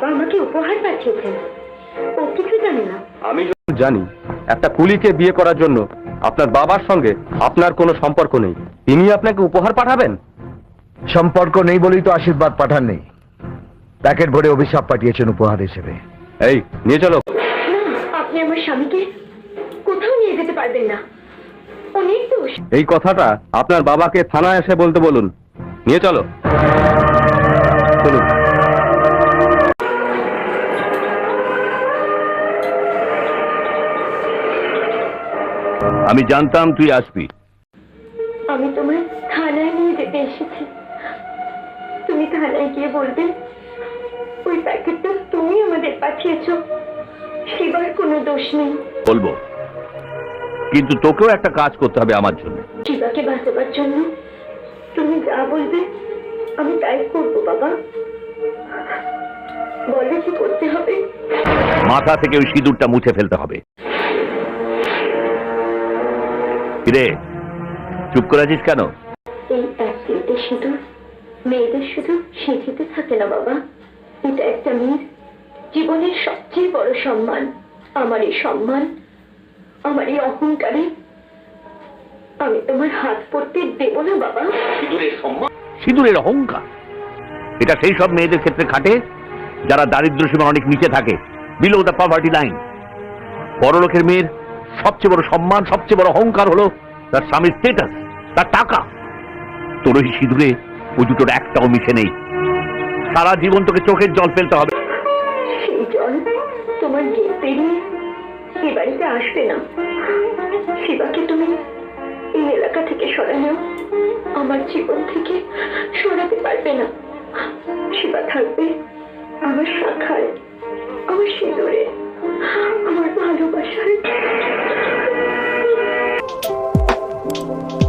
বাবা আমাকে উপহার পাঠিয়েছেন। ও কিছু জানে না। আমি জানি একটা কুলিকে বিয়ে করার জন্য আপনার বাবার সঙ্গে আপনার কোনো সম্পর্ক নেই। তিনি আপনাকে উপহার পাঠাবেন? সম্পর্ক নেই বলেই তো আশীর্বাদ পাঠান নেই প্যাকেট ভরে অভিশাপ পাঠিয়েছেন উপহার হিসেবে। এই নিয়ে চলো। আপনি আমার স্বামীকে কোথাও নিয়ে যেতে পারবেন না। অনেক দোষ। এই কথাটা আপনার বাবাকে থানায় এসে বলতে বলুন। নিয়ে চলো। চলুন। আমি জানতাম তুই আসবি। আমি তোমার থানায় নিয়ে যেতে এসেছি। তুমি থানায় গিয়ে বলবে ওই প্যাকেটটা তুমি আমাদের পাঠিয়েছো। সেবার কোনো দোষ নেই। বলব। কিন্তু তোকেও একটা কাজ করতে হবে আমার জন্য। শিবাকে বাঁচাবার জন্য। তুমি যা বলবে আমি তাই করব বাবা। বলে কি করতে হবে? মাথা থেকে ওই সিঁদুরটা মুছে ফেলতে হবে। কিরে? চুপ করে আছিস কেন? এই মেয়েদের শুধু সিঁথিতে থাকে না বাবা। এটা একটা মেয়ের জীবনের সবচেয়ে বড় সম্মান। আমার এই সম্মান আমার এই অহংকারে আমি তোমার হাত পড়তে দেব না বাবা। সিঁদুরের সিঁদুরের অহংকার? এটা সেই সব মেয়েদের ক্ষেত্রে খাটে যারা দারিদ্র সীমার অনেক নিচে থাকে বিলো দ্য পভার্টি লাইন বড়লোকের মেয়ের সবচেয়ে বড় সম্মান, সবচেয়ে বড় অহংকার হলো তার স্বামীর স্টেটাস তার টাকা। তোর ওই সিঁদুরে ওই দুটোর একটাও মিশে নেই। সারা জীবন তোকে চোখের জল ফেলতে হবে। সেই বাড়িতে আসবে না। তুমি এই এলাকা থেকে আমার জীবন থেকে পারবে না। থাকবে আমার শাখায়, আমার সিঁদুরে। you